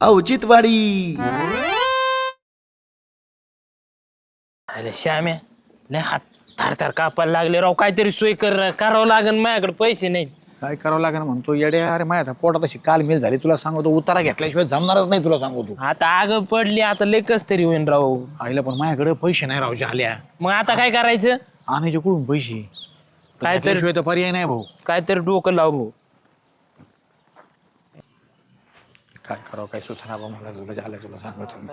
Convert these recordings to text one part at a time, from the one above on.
औचित्यवाडी. अरे श्याम्या नाही हात थार थार कापायला लागले राव काहीतरी सोय कर करावं लागेल माझ्याकडे पैसे नाही. काय करावं लागेल म्हणतो येडे अरे माझ्या आता पोटात अशी काल मिल झाली तुला सांगतो उतारा घेतल्याशिवाय जमणारच नाही तुला सांगतो. आता आग पडली आता लेकच तरी होईन राव. आईला पण माझ्याकडे पैसे नाही राहू आल्या मग आता काय करायचं? आणायचे कुठून पैसे? काय तर- घेतल्याशिवाय तर पर्याय नाही भाऊ. काहीतरी डोकं लाव. भाऊ काय करावं काय सुचना बा मला तुला झालं तुला सांगतो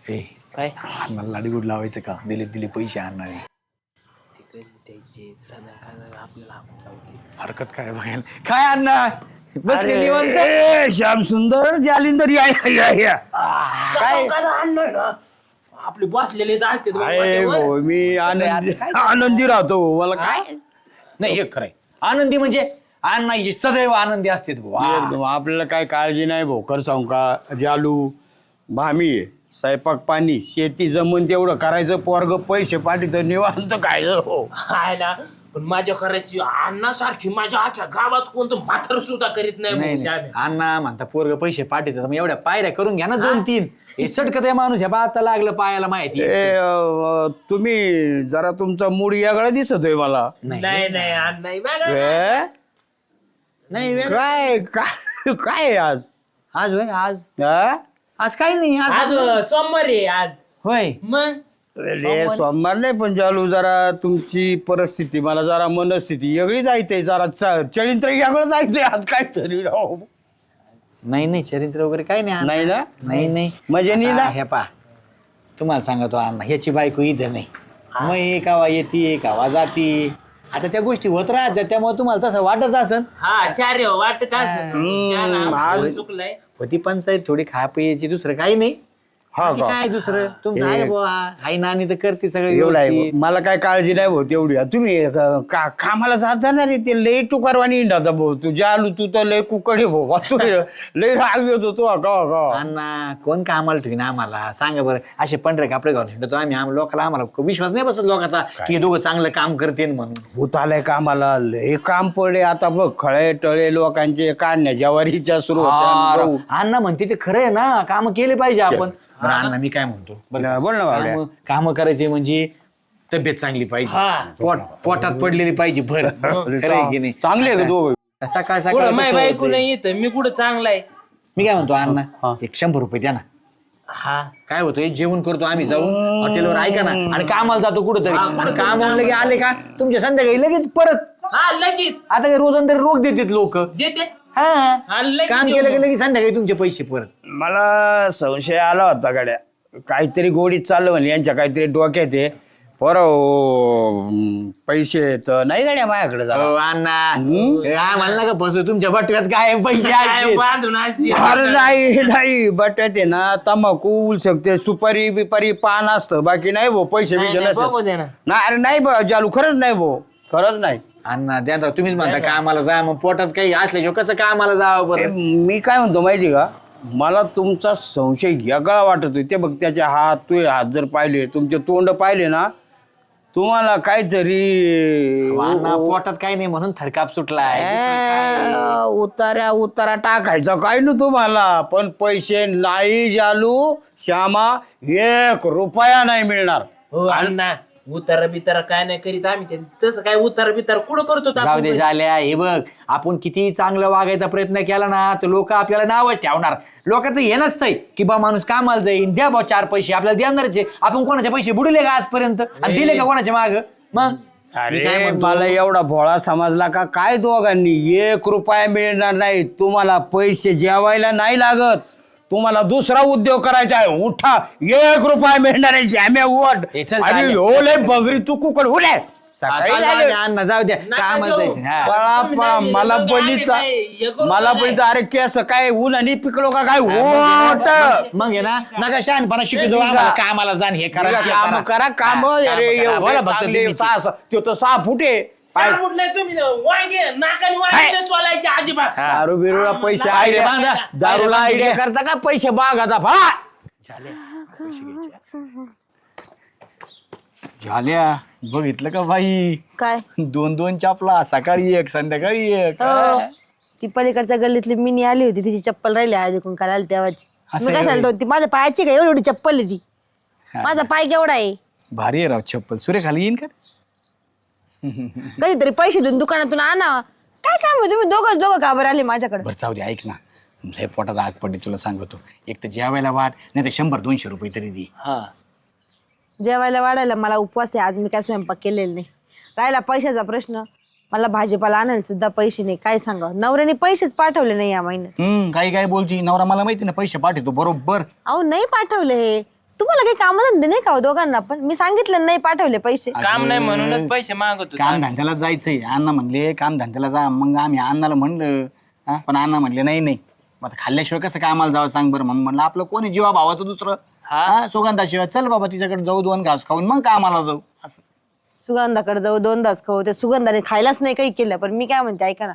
ए काय? मला लाडीगुड लावायचं का? दिले दिले पैसे आणणारे आपल्याला हरकत काय बघायला काय आणणार? निवांत. श्याम सुंदर जालिंदर या या, या या. काय? आपले बसलेले असते अरे भाऊ, मी आनंदी आनंदी राहतो मला काय? नाही एक खरंय आनंदी म्हणजे आणायची सदैव आनंदी असते भाऊ. एकदम. आपल्याला काय काळजी नाही भाऊ. कर सांगू का? जालू भामी स्वयंपाक पाणी शेती जमून तेवढं करायचं पोरग पैसे पाठी तर निवांत काय हो खायला पण माझ्या करायची अन्नासारखी माझ्या अख्ख्या गावात कोणतं म्हातार सुद्धा करीत नाही नाही भाऊ, नाही. श्याम्या. अण्णा म्हणता पोरग पैसे पाठीचं मग एवढ्या पायऱ्या करून घ्या ना दोन तीन. हे सटकत आहे माणूस ह्या आता लागलं पायाला माहिती ए, अ, तुम्ही जरा तुमचा मूड यागळा दिसतोय मला. नाही नाही अण्णा नाही बघा. ए? नाही वेळ. काय काय काय आहे आज आज होय आज हा? आज काही नाही आज आज अं, सोमवार आहे आज होय मग रे सोमवार नाही पण चालू जरा तुमची परिस्थिती मला जरा मनस्थिती वेगळी जायचंय जरा चळींत्र यागळं जायचंय आज काहीतरी राव. नाही नाही चरित्र वगैरे काही नाही अण्णा. नाही ना नाही नाही म्हणजे नीला? आता हे पा तुम्हाला सांगतो अण्णा ह्याची बायको इथं नाही मग हे कावा येते कावा जाती आता त्या गोष्टी होत राहतात त्यामुळे तुम्हाला तसं वाटत असन हा चार आहे, वाटत असं आज चुकलंय. होती पंचायत थोडी खापयाची दुसरं काही नाही. हा बाकी का? काय दुसरं? तुमचं आहे बुवा. आई नानी तर करते सगळं एवढं आहे व्यवस्थित. मला काय काळजी नाही भाऊ तेवढी. तुम्ही का- का- कामाला जाता ना रे ते? लय टुकारवाणी इंडाचा भाऊ. तू जालू तू तर लय कुकडे भाऊ. तू लय राग येतो तू का का? अण्णा कोण कामाला ठेवीन आम्हाला? सांगा बरं. असे पंढरे कापडे घालून हिंडतो आम्ही. आम- लोकांना आम्हाला विश्वास नाही बसत लोकांचा की हे दोघं चांगलं काम करते म्हणून. भूत आलंय कामाला. लय काम पडले. आता बघ खळे टळे लोकांचे काढण्या ज्वारीच्या सुरू अण्णा म्हणते ते खरं आहे ना. काम केले पाहिजे आपण. बरं अण्णा मी काय म्हणतो? बरं बोल ना. काम करायचे म्हणजे तब्येत चांगली पाहिजे. हा. पोट पोटात पडलेली पाहिजे भर. खरं आहे की नाही? चांगले आहे का दोघं. सकाळ कुठं? सकाळ माय कसं बायको होतंय? नाही येत मी कुठं चांगला आहे? मी काय म्हणतो अण्णा एक शंभर रुपये द्या ना. हा. काय होतं जेवण करतो आम्ही जाऊन. हॉटेलवर ऐका ना. आणि कामाला जातो कुठंतरी. आणि काम लगे आले का? तुमच्या संध्याकाळी लगेच परत. हा लगेच. आता काय रोजांतरी रोख देतात लोक. देते. हा. काम देऊ. केलं की लगेच संध्याकाळी तुमचे पैसे परत. मला संशय आला होता गाड्या. काहीतरी गोडीत चाललं म्हणजे यांच्या काहीतरी डोक्यात आहे. पोरं पैसे तर नाही गाड्या माझ्याकडे हो जरा अण्णा हा म्हणला का फसू तुमच्या बटव्यात काय पैसे काय आहेत बांधून असते. अरे नाही नाही बट्यात आहे ना तंबाखू उल शकते सुपारी बिपारी पान असतं. बाकी नाही भाऊ पैसे नाही, बिशे नाही, बघू नसते दे ना. नाही अरे नाही भाऊ जालू खरंच नाही भाऊ खरंच नाही. अण्णा द्या तुम्हीच म्हणता कामाला जा मग पोटात काही असल्याशिवाय कसं कामाला जावं बरं? मी काय म्हणतो माहिती का? मला तुमचा संशय वेगळा वाटतोय ते बघ त्याचे हात तुझे हात जर पाहिले तुमचे तोंड पाहिले ना तुम्हाला काहीतरी अण्णा पोटात काही नाही म्हणून थरकाप सुटलाय. ए, उतार्या उतारा टाकायचा काय ना तुम्हाला. पण पैसे नाही जालू श्यामा एक रुपया नाही मिळणार. हो अण्णा. उतारा बितारा काय नाही करीत आम्ही. ते तसं काय उतारा बितारा कुठं करतो जाऊ आपण? दे झाल्या हे बघ आपण किती चांगलं वागायचा प्रयत्न केला ना तर लोक आपल्याला नावच ठेवणार. लोकांचं हे नसतंय की बा माणूस कामाला जाईल द्या बा चार पैसे आपल्याला देणारच आहे. आपण कोणाचे पैसे बुडले का आजपर्यंत? आणि दिले का कोणाच्या माग? मग? मी काय अरे म्हणतो? मला एवढा भोळा समजला का काय दोघांनी? एक रुपया मिळणार नाही. तुम्हाला पैसे जेवायला नाही लागत. तुम्हाला दुसरा उद्योग करायचा आहे. उठा एक रुपया मिळणार आहे. जाम्या हे चल, अरे चालेल. ओले बगरी तू कुकड उले सकाळी झाले. अण्णा जाऊ द्या हा. पळा पळा, मला बलिता काय, हे करू मला? बलिता अरे केस काय ऊन आणि पिकलो का काय? ओट मग आहे ना. नका शहाणपणा शिकतो आम्हाला कामाला जाण हे करा ते काम करा. काम हा, अरे. बोला फक्त चांगले तुम्ही. तास तो तर सहा फुटे चार फूट नाही तुम्ही. वांगे नाकाने वांगे सोलायचे अजिबात. दारू बिरूला पैसे हा, बांधा. दारूला आयडिया करता का? पैसे बागाचा फा झाल्या. बघितलं का बाई? काय? दोन दोन चापला. सकाळी एक संध्याकाळी एक. हो. ती पलीकडच्या गल्लीतली मिनी आली होती. तिची चप्पल राहिली हळदी कुंकाला आली तेव्हाची. असं मी आहे कशाला होय. दोन ती माझ्या पायाची काय एवढी एवढी चप्पल आहे ती. माझा पाय केवढा आहे? भारी आहे राव चप्पल. सूर्यखाली येईन का? कधीतरी पैसे देऊन दुकानातून आणा. काय काम आहे? तुम्ही दोघंच दोघं का बरं आले माझ्याकडे? बरं जाऊ दे ऐक ना. लय पोटात आग पडली तुला सांगतो. एक तर जेवायला वाट नाही तर शंभर दोनशे रुपये तरी दे. हा. जेवायला वाढायला मला उपवास आहे आज मी काय स्वयंपाक केलेला नाही. राहिला पैशाचा प्रश्न. मला भाजीपाला आणायला सुद्धा पैसे नाही. काय सांगा नवऱ्याने पैसेच पाठवले नाही या महिन्यात. हम्म काही काय बोलची. नवरा मला माहिती ना पैसे पाठवतो बरोबर. अहो नाही पाठवले हे. तुम्हाला काही कामधंदे नाही का हो दोघांना पण? मी सांगितलं नाही पाठवले पैसे. काम नाही म्हणूनच पैसे मागतो काम धंद्याला जायचंय. अण्णा म्हणले काम धंद्याला जा. मग आम्ही अण्णाला म्हणलं हा, पण अण्णा म्हणले नाही नाही. मग आता खाल्ल्याशिवाय कसं कामाला जावं? सांग बरं. म्हणून म्हणलं आपलं कोणी जीवा भावाचं दुसरं? हा. हा? सुगंधाशिवाय. चल बाबा तिच्याकडे जाऊ दोन घास खाऊन. मग कामाला जाऊ? असं. सुगंधाकडे जाऊ दोनदाच खाऊ. ते सुगंधाने खायलाच नाही काही केलं. पण मी काय म्हणते ऐका ना.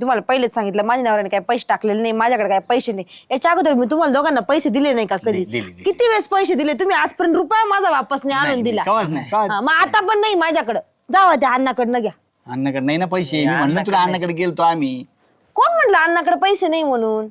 तुम्हाला पहिलेच सांगितलं माझ्या नवऱ्याने काही पैसे टाकलेले नाही माझ्याकडे काही पैसे नाही. याच्या अगोदर मी तुम्हाला दोघांना पैसे दिले नाही का कधी? दिले, दिले, दिले. किती वेळेस पैसे दिले? तुम्ही आजपर्यंत रुपया माझा वापस नाही आणून दिला. कवाच नाही. कवाच हा, मग आता पण नाही माझ्याकडं. जावा त्या अण्णाकडनं घ्या. अण्णाकडे नाही ना पैसे? मी म्हणलं तुला अण्णाकडे गेलतो आम्ही. कोण म्हटलं अण्णाकडे पैसे नाही म्हणून?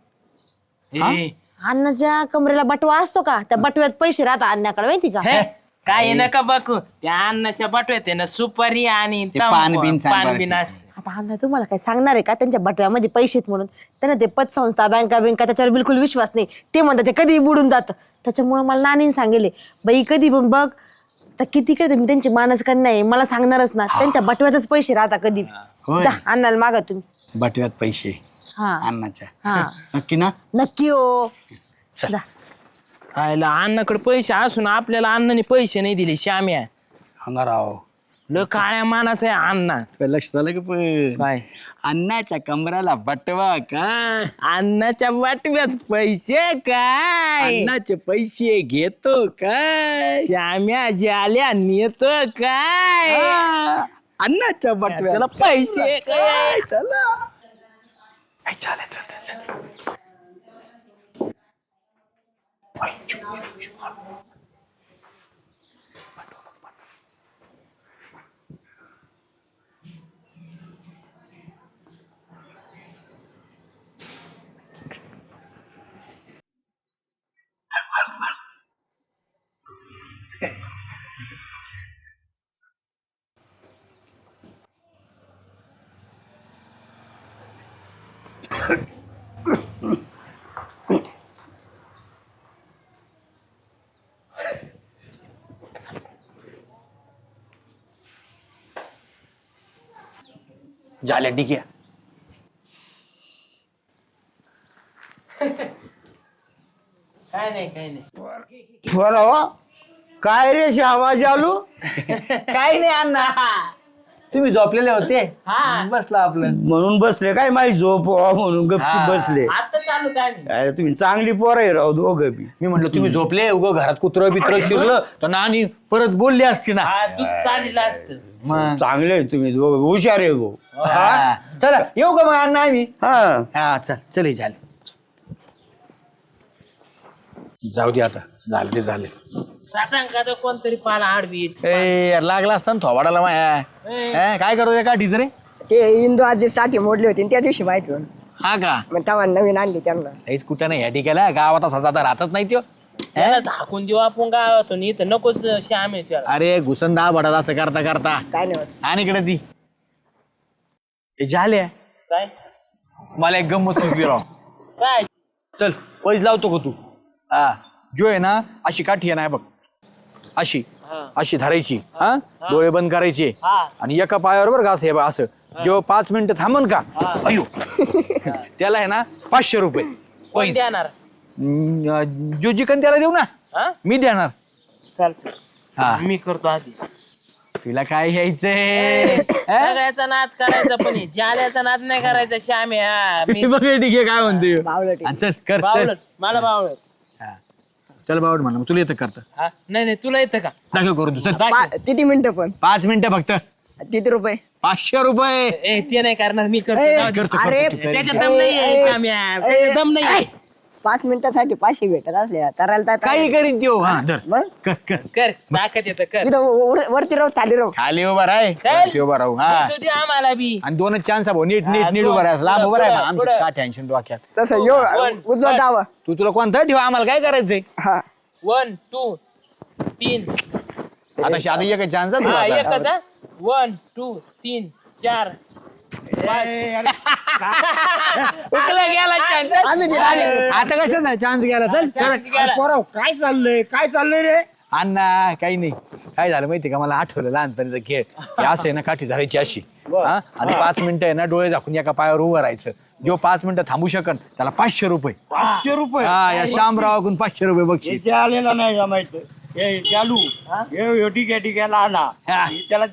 अण्णाच्या कमरेला बटवा असतो का? त्या बटव्यात पैसे राहतात अण्णाकडे माहिती का? हे, काय नका बघू. त्या अन्नाच्या बटव्यात आहे ना सुपारी आणि ते तंबाखू, पान बिन पान बिन. असते. आता अण्णा तुम्हाला काय सांगणार आहे का? त्यांच्या बटव्यामध्ये पैसे आहेत म्हणून. त्यांना ते पतसंस्था बँका बँका त्याच्यावर बिलकुल विश्वास नाही. ते म्हणतात ते कधी बुडून जातं. त्याच्यामुळे मला नानीने सांगितले बाई कधी पण बघ तर किती काय मी त्यांची मानस कन्या आहे मला सांगणारच ना. त्यांच्या बटव्यातच पैसे राहता कधी. होय. मागा तुम्ही. बटव्यात पैसे. हा. अण्णाच्या. हा. नक्की ना? नक्की हो. जा. आयला अण्णाकडे पैसे असून आपल्याला अण्णाने पैसे नाही दिले श्याम्या. होणार राव ल काळ्या मानाचा आहे अण्णा. तुला लक्षात आलं का पण? काय? अण्णाच्या कमराला बटवा काय अण्णाच्या बटव्यात पैसे काय? अण्णाचे पैसे घेतो काय? श्याम्या जाल्या नेतो काय? आ, अण्णाच्या त्याला बटव्याला पैसे काय? चला. चालेल. झाल्या ठीक आहे काय नाही काय नाही. बरं हो काय रे श्यामा जालू? काही नाही अण्णा. तुम्ही झोपलेले होते? हा. बसला आपलं. म्हणून बसले. काय माझी झोप व्हावं म्हणून हा. गपची बसले. आता चालू काय नाही. अरे तुम्ही चांगली पोरं आहे राव दोघं बी. मी म्हटलं तुम्ही झोपले? उगं घरात कुत्र बित्र शिरलं तर नानी परत बोलली असती ना. हा दूध चाललेलं असतं. मग? चांगले आहे तुम्ही दोघं हुशार आहे गो. हा. चला येऊ का मग अण्णा आम्ही? हा. हा चल चल हे झाले. जाऊ दे आता. झालं ते झाले. साठांग का तर कोणतरी पाला आडवी येते. ए यार, लागला असता ना थोबाडाला माया. हे, काय करू का ढिजरे ते इंदू आधी साठी मोडली होती त्या दिवशी माहिती होतं. हा का? मग तेव्हा नवीन आणली त्यांना. हेच कुठं नाही या ठिकाला गावात असा जाता राहतच नाही त्यो त्याला झाकून देऊ आपण गावातून. इथं नकोच श्याम आहे त्याला. अरे घुसंदा बडा असं करता करता. काय नाही होत. आणि इकडे ती. हे झाले. काय? मला एक गंमत सुचली राव. काय? चल पैज लावतो का तू? हा. जो आहे ना अशी काठी आहे ना हे बघ. अशी. अशी धरायची. हा. डोळे बंद करायचे. हा. आणि एका पायावर बरं का असं हे बघ असं. जेव्हा पाच मिनिटं थांबन का? अयो त्याला आहे ना पाचशे रुपये. कोण. देणार? जो जिकन त्याला देऊ ना हा? मी देणार. चालतं हा. मी करतो आधी. तुला काय घ्यायचंय हा? सगळ्याचा नाद करायचा पण हे जाल्याचा नाद नाही करायचा श्याम आहे हा. मी बघ हे ठीक आहे काय म्हणते. बावळट चल कर चल. बावळट. मला बावळट. हा. चल बावड म्हणा तुला येतं करतं? हा? नाही नाही तुला येतं का? दाखव करू तू चल. पा- किती मिनिटं पण? पाच मिनिटं फक्त. किती रुपये? पाचशे रुपये. ए ते नाही करणार मी करतो. ए, जाऊ दे. करतो, अरे करतो. त्याच्यात दम नाही आहे त्याच्यात दम नाही आहे. पाच मिनिटासाठी पाचशे भेटत असले करायला तर काही करीन त्यो. हा धर. मग? कर कर. कर दाखत येतं कर. इथं वर- वरती राहू खाली राहू. खाली उभा राह. चल. वरती उभा राहू हा. दे आम्हाला बी. आणि दोनच चान्स भाऊ. नीट नीट हा, नीट दोन. उभा राहा. लांब उभा राहा. आमचं पुढं. काय टेन्शन डोक्यात. तसं यो वन, उजवा वन. डावा. तू तुला कोणता ठेवा? आम्हाला काय करायचंय? हा. वन टू तीन. आता आता एक चान्स हा एकच हा. वन टू तीन चार गेला चान्स आता कशाचा चान्स गेला? चल गेला. पोराव, काय चाललंय? काय चाललंय रे? अण्णा काही नाही. काय झालं माहिती का? मला आठवलं लहानपणीचा खेळ. हे असं आहे ना काठी धरायची अशी. हा? आणि पाच मिनिटं आहे ना डोळे झाकून एका पायावर उभं राहायचं. जो पाच मिनिटं थांबू शकन त्याला पाचशे रुपये. पाचशे रुपये? हा या शामरावकडून पाचशे रुपये बक्षीस. याच्या आलेला नाही जमायचं. हे चालू हे? हे ठीक आहे ठीक आहे लहान हा. त्याला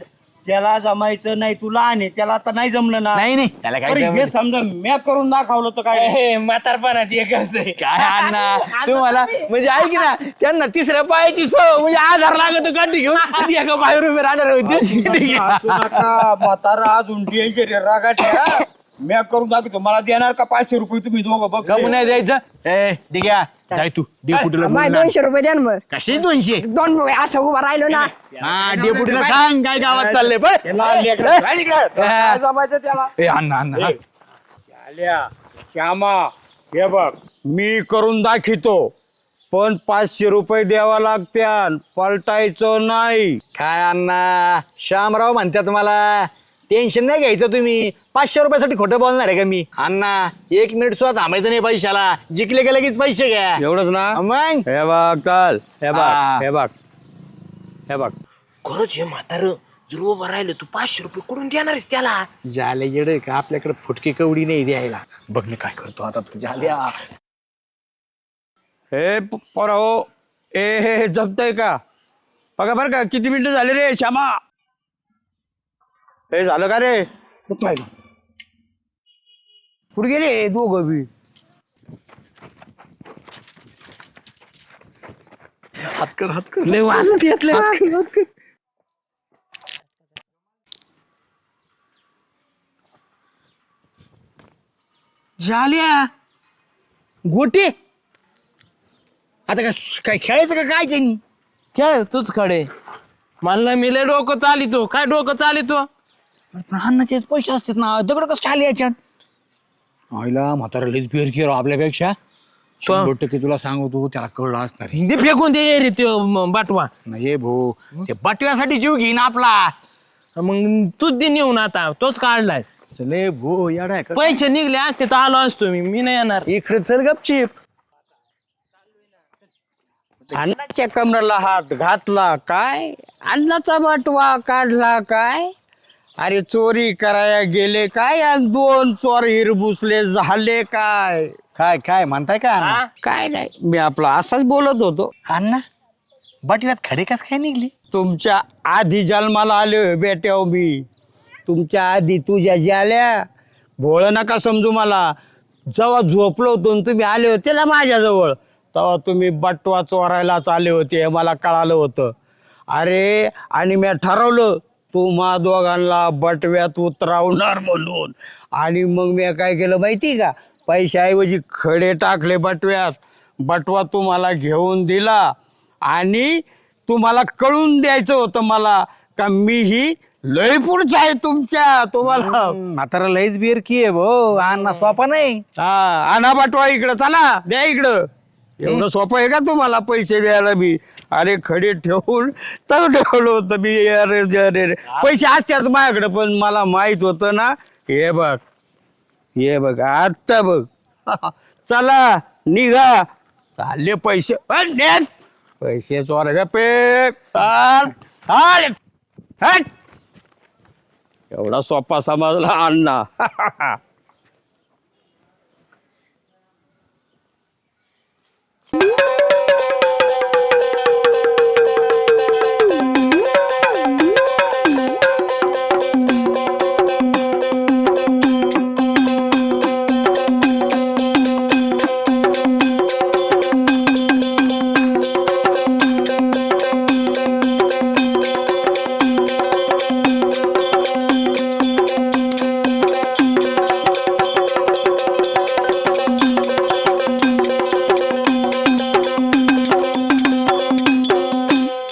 त्याला जमायचं नाही तू लहान आहे त्याला आता नाही जमलं ना. नाही नाही. त्याला काय अरे हे जमलं. समजा म्या करून दाखवलं तर काय? हे म्हातारपणात एकच आहे. काय अण्णा तुम्हाला म्हणजे ऐक ना त्यांना तिसऱ्या पायाची सो म्हणजे आधार लागत काठी घेऊन. ती एका पायावर उभे राहणार होते. नका म्हातारा अजून डेंजर आहे रागाच्या. म्या करून दाखवतो मला देणार का पाचशे रुपये तुम्ही दोघं बघ. नाही द्यायचं. ए ठीक आहे जाय तू. डेपुटीला बोलून आण. दोनशे रुपये द्या ना मग. कशी दोनशे? दोन असं उभा राहिलो ना. हा डेपुटीला सांग काय गावात चाललंय पण? काय जमायचं त्याला? ए अण्णा अण्णा हा. आल्या श्यामा हे बघ मी करून दाखवतो पण पाचशे रुपये द्यावा लागत्यान पलटायचं नाही. काय अण्णा? श्यामराव म्हणतात मला. टेन्शन नाही घ्यायचं तुम्ही. पाचशे रुपयासाठी खोटं बोलणार आहे का मी? अण्णा एक मिनिट सुद्धा थांबायचं नाही पैशाला. जिंकले गेले लगेच पैसे घ्या. एवढंच ना? मग? हे बघ चाल. हे बघ हा. हे बघ. हे बघ. खरंच हे म्हातार जर उभं राहिलं तू पाचशे रुपये कुठून देणार आहेस त्याला? जाले येड का? आपल्याकडे फुटकी कवडी नाही द्यायला. बघ मी काय करतो आता तू जाल्या हे पोरा हो ए हे हे जमतंय का? बघा बरं का किती मिनिटं झाले रे श्यामा? हे झालं का रे? कुठे गेले दोघं बी? हात कर हात कर. लय वाजत येतलं झाल्या गोटे. आता काय काय खेळायचं का काय त्यांनी? खेळ तूच खडे. मला मी लय डोकं चालितो. काय डोकं चालितो? अन्नाचे पैसे असतात ना दगड कसं खाली याच्यात? आईला म्हातारा लईच बेर केलो आपल्यापेक्षा. शंभर टक्के तुला सांगतो त्याला कळलं असणार ते फेकून दे रे म- बाटवा. नाही भाऊ ते बटव्यासाठी जीव घेईन आपला. मग तूच दे नेऊन आता तोच काढलाय. चले भो याडा पैसे निघले असते तर आलो असतो मी मी नाही येणार. इकडे चल गपचिप. अन्नाच्या कमराला हात घातला काय? अन्नाचा बटवा काढला काय? अरे चोरी करायला गेले काय? आणि दोन चोर हिरबुसले झाले काय? काय काय म्हणताय का अण्णा? हा? काय नाही मी आपला असाच बोलत होतो. अण्णा बटव्यात खडे कस काय निघली? तुमच्या आधी जन्माला आले होय बेट्याव मी. तुमच्या आधी तुझ्या ज्याल्या. भोळ नका समजू मला. जेव्हा झोपलो होतो आणि तुम्ही आले होते ना माझ्याजवळ तेव्हा तुम्ही बटवा चोरायलाच आले होते हे मला कळालं होतं. अरे आणि मी ठरवलं तुम्हा दोघांना बटव्यात उतरावणार म्हणून. आणि मग मी काय केलं माहिती का? पैशाऐवजी खडे टाकले बटव्यात. बटवा तुम्हाला घेऊन दिला आणि तुम्हाला कळून द्यायचं होतं मला का मीही लय पुढचा आहे तुमच्या तुम्हाला. म्हातारा लईच बेर की आहे भो. अण्णा सोपा नाही. हा आणा बटवा इकडं चला द्या इकडं. एवढं सोपं आहे का तुम्हाला पैसे द्यायला मी अरे खडे ठेवून तर ठेवलं होतं मी. अरे अरे अरे. पैसे असतात माझ्याकडे पण मला माहीत होतं ना. हे बघ हे बघ आत्ता बघ. चला निघा. चालले पैसे. नेत. पैसे चोरायचे पे हट. एवढा सोपा समजला अण्णा